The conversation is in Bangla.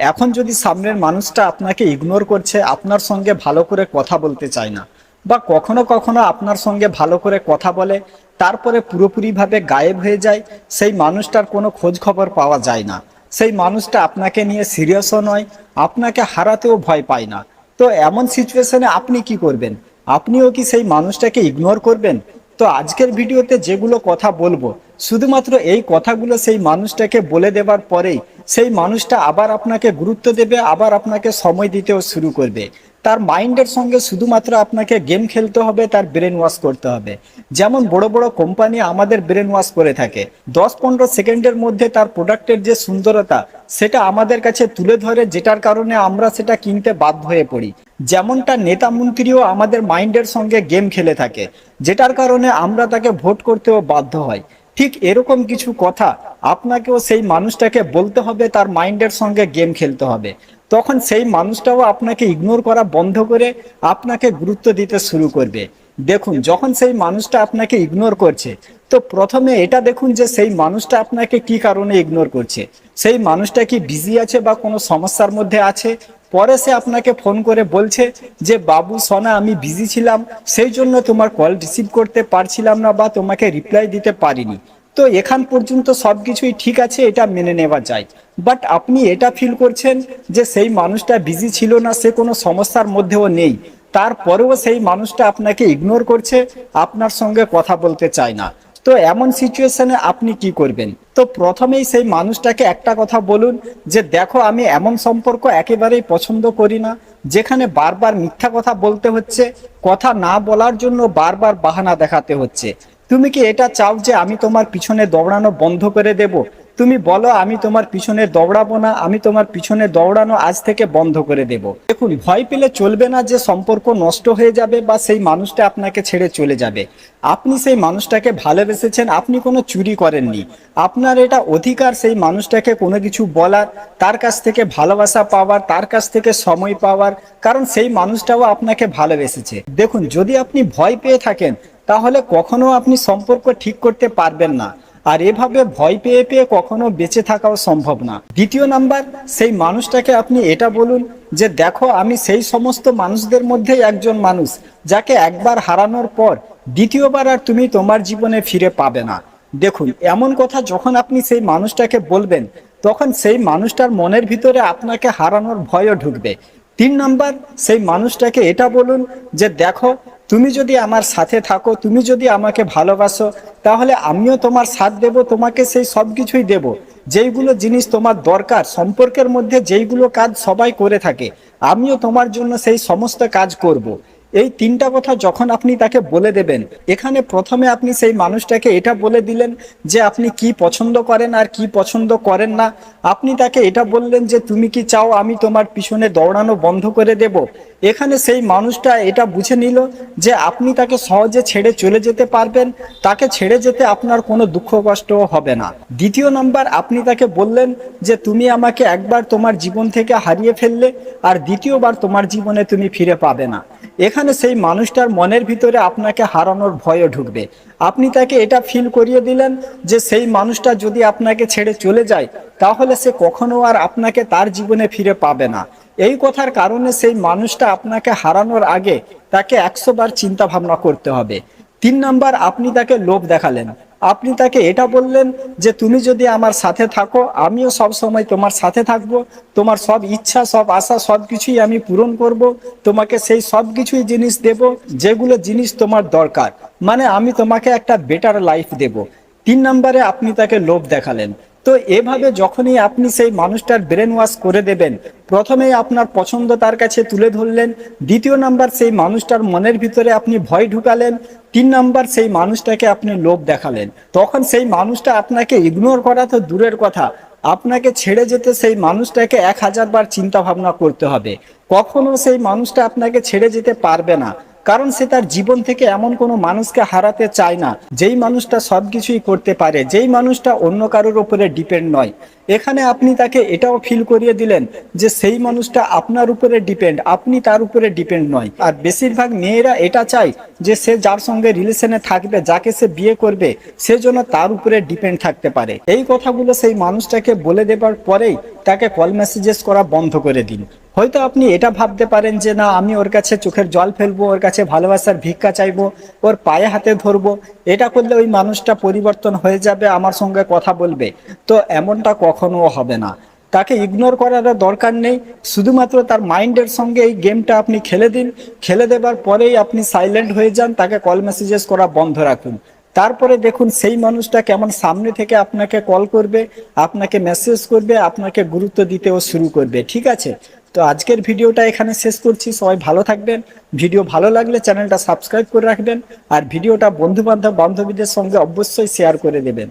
এখন যদি সামনের মানুষটা আপনাকে ইগনোর করছে, আপনার সঙ্গে ভালো করে কথা বলতে চায় না, বা কখনো কখনো আপনার সঙ্গে ভালো করে কথা বলে, তারপরে পুরোপুরিভাবে গায়েব হয়ে যায়, সেই মানুষটার কোনো খোঁজ খবর পাওয়া যায় না। সেই মানুষটা আপনাকে নিয়ে সিরিয়াসও নয়, আপনাকে হারাতেও ভয় পায় না। তো এমন সিচুয়েশনে আপনি কি করবেন? আপনিও কি সেই মানুষটাকে ইগনোর করবেন? তো আজকের ভিডিওতে যেগুলো কথা বলব, শুধুমাত্র এই কথাগুলো সেই মানুষটাকে বলে দেবার পরেই সেই মানুষটা আবার আপনাকে গুরুত্ব দেবে, আবার আপনাকে সময় দিতেও শুরু করবে। তার মাইন্ডের সঙ্গে শুধুমাত্র আপনাকে গেম খেলতে হবে, তার ব্রেন ওয়াশ করতে হবে। যেমন বড় বড় কোম্পানি আমাদের ব্রেন ওয়াশ করে থাকে। দশ পনেরো সেকেন্ডের মধ্যে তার প্রোডাক্টের যে সুন্দরতা, সেটা আমাদের কাছে তুলে ধরে, যেটার কারণে আমরা সেটা কিনতে বাধ্য হয়ে পড়ি। যেমনটা নেতা মন্ত্রীও আমাদের মাইন্ডের সঙ্গে গেম খেলে থাকে, যেটার কারণে আমরা তাকে ভোট করতেও বাধ্য হয়। ঠিক এরকম কিছু কথা আপনাকেও সেই মানুষটাকে বলতে হবে, তার মাইন্ডের সঙ্গে গেম খেলতে হবে। তখন সেই মানুষটাও আপনাকে ইগনোর করা বন্ধ করে আপনাকে গুরুত্ব দিতে শুরু করবে। দেখুন, যখন সেই মানুষটা আপনাকে ইগনোর করছে, তো প্রথমে এটা দেখুন যে সেই মানুষটা আপনাকে কি কারণে ইগনোর করছে? সেই মানুষটা কি বিজি আছে বা কোনো সমস্যার মধ্যে আছে? পরে সে আপনাকে ফোন করে বলছে যে, বাবু, সোনা, আমি বিজি ছিলাম, সেই জন্য তোমার কল রিসিভ করতে পারছিলাম না বা তোমাকে রিপ্লাই দিতে পারিনি। তো এখান পর্যন্ত সব কিছুই ঠিক আছে, এটা মেনে নেওয়া যায়। বাট আপনি এটা ফিল করছেন যে, সেই মানুষটা বিজি ছিল না, সে কোনো সমস্যার মধ্যেও নেই। তারপরেও সেই মানুষটা আপনাকে ইগনোর করছে, আপনার সঙ্গে কথা বলতে চায় না। তো এমন সিচুয়েশনে আপনি কি করবেন? তো প্রথমেই সেই মানুষটাকে একটা কথা বলুন যে, দেখো, আমি এমন সম্পর্ক একেবারেই পছন্দ করি না, যেখানে বারবার মিথ্যা কথা বলতে হচ্ছে, কথা না বলার জন্য বারবার বাহানা দেখাতে হচ্ছে। তুমি কি এটা চাও যে আমি তোমার পিছনে দৌড়ানো বন্ধ করে দেব? তুমি বলো, আমি তোমার পিছনে দৌড়াবো না, আমি তোমার পিছনে দৌড়ানো আজ থেকে বন্ধ করে দেব। দেখুন, ভয় পেলে চলবে না যে সম্পর্ক নষ্ট হয়ে যাবে বা সেই মানুষটা আপনাকে ছেড়ে চলে যাবে। আপনি সেই মানুষটাকে ভালোবেসেছেন, আপনি কোনো চুরি করেননি। আপনার এটা অধিকার সেই মানুষটাকে কোনো কিছু বলার, তার কাছ থেকে ভালোবাসা পাওয়ার, তার কাছ থেকে সময় পাওয়ার, কারণ সেই মানুষটাও আপনাকে ভালোবেসেছে। দেখুন, যদি আপনি ভয় পেয়ে থাকেন, তাহলে কখনো আপনি সম্পর্ক ঠিক করতে পারবেন না। আর এভাবে ভয় পেয়ে পেয়ে কখনো বেঁচে থাকাও সম্ভব না। দ্বিতীয় নাম্বার, সেই মানুষটাকে আপনি এটা বলুন যে, দেখো, আমি সেই সমস্ত মানুষদের মধ্যে একজন মানুষ, যাকে একবার হারানোর পর দ্বিতীয়বার আর তুমি তোমার জীবনে ফিরে পাবে না। দেখুন, এমন কথা যখন আপনি সেই মানুষটাকে বলবেন, তখন সেই মানুষটার মনের ভিতরে আপনাকে হারানোর ভয়ও ঢুকবে। তিন নাম্বার, সেই মানুষটাকে এটা বলুন যে দেখো, তুমি যদি আমার সাথে থাকো, তুমি যদি আমাকে ভালোবাসো, তাহলে আমিও তোমার সাথ দেব, তোমাকে সেই সব কিছুই দেব যেইগুলো জিনিস তোমার দরকার, সম্পর্কের মধ্যে যেইগুলো কাজ সবাই করে থাকে, আমিও তোমার জন্য সেই সমস্ত কাজ করব। এই তিনটা কথা যখন আপনি তাকে বলে দেবেন, এখানে প্রথমে আপনি সেই মানুষটাকে এটা বলে দিলেন যে আপনি কি পছন্দ করেন আর কি পছন্দ করেন না। আপনি তাকে এটা বললেন যে তুমি কি চাও আমি তোমার পিছনে দৌড়ানো বন্ধ করে দেব। এখানে সেই মানুষটা এটা বুঝে নিল যে আপনি তাকে সহজে ছেড়ে চলে যেতে পারবেন, তাকে ছেড়ে যেতে আপনার কোনো দুঃখ কষ্টও হবে না। দ্বিতীয় নাম্বার, আপনি তাকে বললেন যে তুমি আমাকে একবার তোমার জীবন থেকে হারিয়ে ফেললে, আর দ্বিতীয়বার তোমার জীবনে তুমি ফিরে পাবে না। এখানে সেই মানুষটার মনের ভিতরে আপনাকে হারানোর ভয়ও ঢুকবে। আপনি তাকে এটা ফিল করিয়ে দিলেন যে সেই মানুষটা যদি আপনাকে ছেড়ে চলে যায়, তাহলে সে কখনো আর আপনাকে তার জীবনে ফিরে পাবে না। এই কথার কারণে সেই মানুষটা আপনাকে হারানোর আগে তাকে একশো বার চিন্তা ভাবনা করতে হবে। তিন নাম্বার, আপনি তাকে লোভ দেখালেন। আপনি তাকে এটা বললেন যে তুমি যদি আমার সাথে থাকো, আমিও সব সময় তোমার সাথে থাকব। তোমার সব ইচ্ছা, সব আশা, সব কিছুই আমি পূরণ করব। তোমাকে সেই সব কিছুই জিনিস দেব, যেগুলো জিনিস তোমার দরকার। মানে আমি তোমাকে একটা বেটার লাইফ দেব। তিন নম্বরে আপনি তাকে লোভ দেখালেন। তো এভাবে যখনই আপনি সেই মানুষটার ব্রেন ওয়াশ করে দেবেন, প্রথমেই আপনার পছন্দ তার কাছে তুলে ধরলেন, দ্বিতীয় নাম্বার সেই মানুষটার মনের ভিতরে আপনি ভয় ঢুকালেন, তিন নাম্বার সেই মানুষটাকে আপনি লোভ দেখালেন। তখন সেই মানুষটা আপনাকে ইগনোর করা তো দূরের কথা, আপনাকে ছেড়ে যেতে সেই মানুষটাকে এক হাজার বার চিন্তা ভাবনা করতে হবে। কখনো সেই মানুষটা আপনাকে ছেড়ে যেতে পারবে না। কারণ সে তার জীবন থেকে এমন কোনো মানুষকে হারাতে চায় না। যেই মানুষটা সব কিছুই করতে পারে, যেই মানুষটা অন্য কারোর উপরে ডিপেন্ড নয়। এখানে আপনি তাকে এটাও ফিল করিয়ে দিলেন যে সেই মানুষটা আপনার উপরে ডিপেন্ড আপনি তার উপরে ডিপেন্ড নয়। আর বেশিরভাগ মেয়েরা এটা চায় যে সে যার সঙ্গে রিলেশনে থাকবে, যাকে সে বিয়ে করবে, সে যেন তার উপরে ডিপেন্ড থাকতে পারে। এই কথাগুলো সেই মানুষটাকে বলে দেবার পরেই তাকে কল মেসেজেস করা বন্ধ করে দিন। হয়তো আপনি এটা ভাবতে পারেন যে না, আমি ওর কাছে চোখের জল ফেলব, ওর কাছে ভালোবাসার ভিক্ষা চাইব, ওর পায়ে হাতে ধরবো। এটা করলে ওই মানুষটা পরিবর্তন হয়ে যাবে, আমার সঙ্গে কথা বলবে। তো এমনটা কখনো হবে না। তাকে ইগনোর করার দরকার নেই। শুধুমাত্র তার মাইন্ডের সঙ্গে এই গেমটা আপনি খেলে দিন। খেলে দেবার পরেই আপনি সাইলেন্ট হয়ে যান, তাকে কল মেসেজেস করা বন্ধ রাখুন। তারপরে দেখুন সেই মানুষটা কেমন সামনে থেকে আপনাকে কল করবে, আপনাকে মেসেজ করবে, আপনাকে গুরুত্ব দিতেও শুরু করবে। ঠিক আছে? তো আজকের ভিডিওটা এখানে শেষ করছি। সবাই ভালো থাকবেন। ভিডিও ভালো লাগলে চ্যানেলটা সাবস্ক্রাইব করে রাখবেন। আর ভিডিওটা বন্ধু বান্ধব বান্ধবীদের সঙ্গে অবশ্যই শেয়ার করে দেবেন।